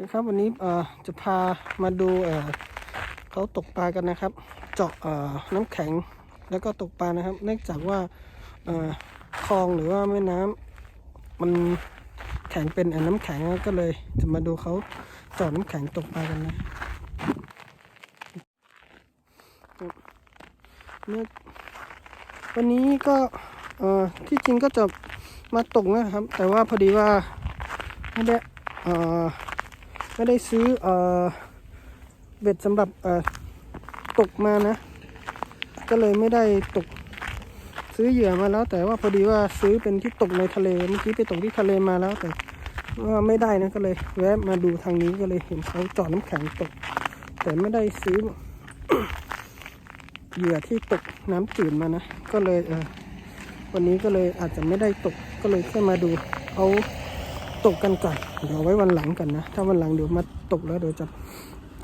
ดีครับวันนี้จะพามาดูเขาตกปลากันนะครับ เจาะน้ำแข็งแล้วก็ตกปลานะครับ เนื่องจากว่าคลองหรือว่าแม่น้ำมันแข็งเป็นน้ำแข็งก็เลย จะมาดูเขาเจาะน้ำแข็งตกปลากันนะเนี่ยวันนี้ก็ที่จริงก็จะมาตกนะครับ แต่ว่าพอดีว่าไม่ได้ ไม่ได้ซื้อเอ่อเบ็ดสำหรับเอ่อตกมานะ ก็เลยไม่ได้ตกซื้อเหยื่อมาแล้ว แต่ว่าพอดีว่าซื้อเป็นที่ตกในทะเลเมื่อกี้ไปตกที่ทะเลมาแล้วแต่ว่าไม่ได้นะก็เลยแวะมาดูทางนี้ก็เลยเห็นเขาจาะน้ำแข็งตก แต่ไม่ได้ซื้อเหยื่อที่ตกน้ำจืดมานะก็เลยเออวันนี้ก็เลยอาจจะไม่ได้ตกก็เลยแค่มาดูเขา ตกกันก่อนเดี๋ยวไว้วันหลังกันนะ ถ้าวันหลังเดี๋ยวมาตกแล้วเดี๋ยวจะ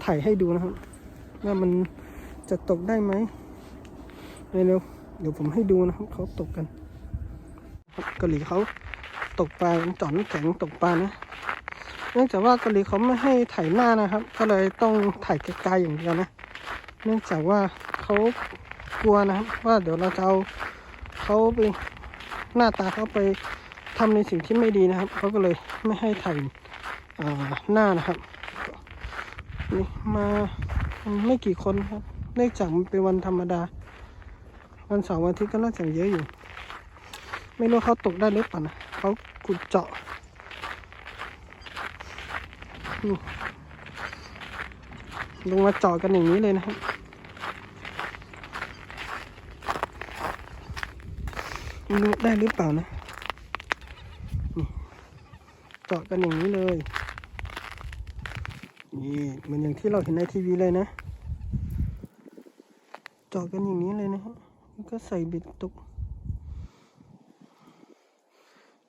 ถ่ายให้ดูนะครับว่ามันจะตกได้ไหมเร็วเดี๋ยวผมให้ดูนะครับเขาตกกันเกาหลีเขาตกปลาจอนแข็งตกปลานะเนื่องจากว่าเกาหลีเขาไม่ให้ถ่ายหน้านะครับ ก็เลยต้องถ่ายไกลๆอย่างเดียวนะ เนื่องจากว่าเขากลัวนะครับว่าเดี๋ยวเราจะเอาเขาไปหน้าตาเขาไป ทำในสิ่งที่ไม่ดีนะครับเขาก็เลยไม่ให้ถ่ายหน้านะครับนี่มาไม่กี่คนครับเนื่องจากมันเป็นวันธรรมดา วันเสาร์วันอาทิตย์ก็น่าจะเยอะอยู่ ไม่รู้เขาตกได้หรือเปล่านะเขาขุดเจาะลงมาเจาะกันอย่างนี้เลยนะครับรู้ได้หรือเปล่านะ เจาะกันอย่างนี้เลย นี่เหมือนอย่างที่เราเห็นในทีวีเลยนะ เจาะกันอย่างนี้เลยนะฮะก็ใส่เบ็ดตก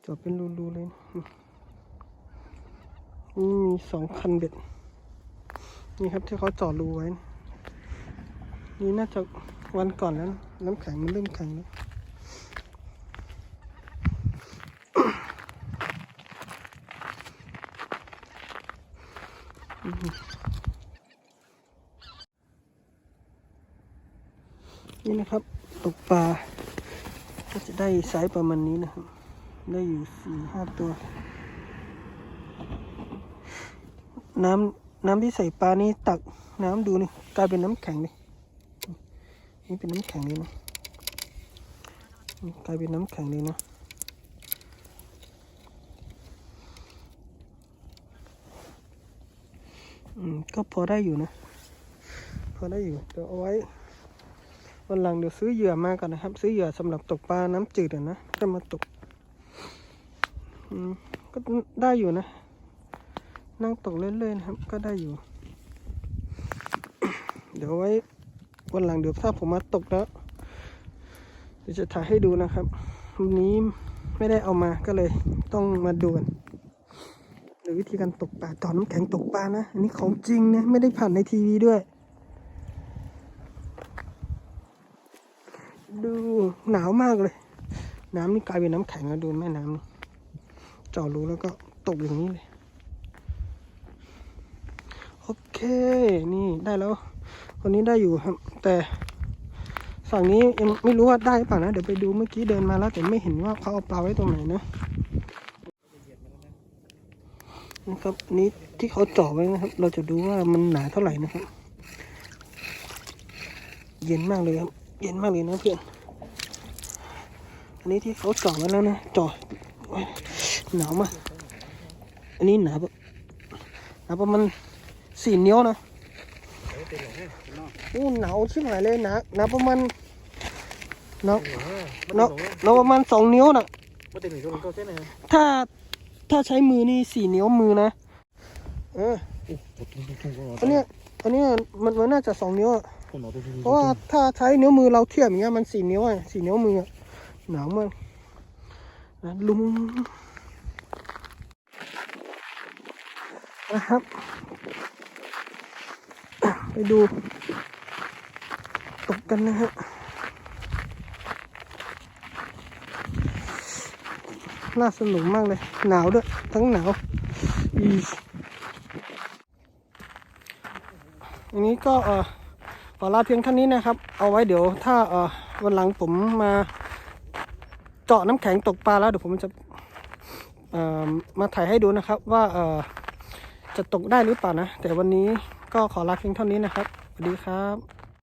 เจาะเป็นรูๆเลยนะนี่มีสองคันเบ็ด นี่ครับที่เขาเจาะรูไว้ นี่น่าจะวันก่อนแล้วนะน้ำแข็งมันเริ่มแข็งแล้ว นี่นะครับตกปลาก็จะได้ไซส์ประมาณนี้นะครับ ได้อยู่สี่ห้าตัว น้ำน้ำที่ใส่ปลานี่ตักน้ำดูนี่กลายเป็นน้ำแข็งเลยนี่เป็นน้ำแข็งเลยนะกลายเป็นน้ำแข็งเลยนะ อืมก็พอได้อยู่นะ พอได้อยู่ เดี๋ยวเอาไว้ วันหลังเดี๋ยวซื้อเหยื่อมาก่อนนะครับ ซื้อเหยื่อสำหรับตกปลาน้ำจืดอะนะจะมาตก อืมก็ได้อยู่นะ นั่งตกเล่นๆนะครับ ก็ได้อยู่ เดี๋ยวไว้วันหลังเดี๋ยวถ้าผมมาตกแล้วเดี๋ยวจะถ่ายให้ดูนะครับวันนี้ไม่ได้เอามาก็เลยต้องมาดูกัน หรือวิธีการตกปลาตอนน้ำแข็งตกปลานะ อันนี้ของจริงนะ ไม่ได้ผ่านในทีวีด้วย ดูหนาวมากเลย น้ำนี่กลายเป็นน้ำแข็งแล้วดูแม่น้ำนี่เจาะรูแล้วก็ตกอย่างนี้เลย โอเค นี่ได้แล้ว วันนี้ได้อยู่ครับ แต่ฝั่งนี้ยังไม่รู้ว่าได้หรือเปล่านะ เดี๋ยวไปดูเมื่อกี้เดินมาแล้วแต่ไม่เห็นว่าเขาเอาปลาไว้ตรงไหนนะ นะครับ นี้ที่เขาเจาะไว้นะครับ เราจะดูว่ามันหนาเท่าไหร่นะครับ เย็นมากเลยครับ เย็นมากเลยนะเพื่อน อันนี้ที่เขาเจาะไว้แล้วนะเจาะโอ๊ยหนาวมาก อันนี้หนาปะหนาประมาณสี่นิ้วนะโอ้หนาวชิบหายเลยหนาหนาประมาณหนาหนาหนาประมาณสองนิ้วนะว่ะถ้า ถ้าใช้มือนี่สี่นิ้วมือนะเออโอ้โหตุ้งตุ้งตุ้งตุ้งอันเนี้ยอันเนี้ยมันมันน่าจะสองนิ้วอะคนหนอตุ้งตุ้งเพราะว่าถ้าใช้นิ้วมือเราเทียบอย่างเงี้ยมันสี่นิ้วอะสี่นิ้วมืออะหนาวมากนะลุงนะครับอะไปดูตกกันนะฮะ น่าสนุกมากเลย หนาวด้วย ทั้งหนาวอีอันนี้ก็เออขอลาเพียงเท่านี้นะครับ เอาไว้เดี๋ยวถ้าเออวันหลังผมมาเจาะน้ำแข็งตกปลาแล้วเดี๋ยวผมจะเอ่อมาถ่ายให้ดูนะครับว่าเออจะตกได้หรือเปล่านะ แต่วันนี้ก็ขอลาเพียงเท่านี้นะครับสวัสดีครับ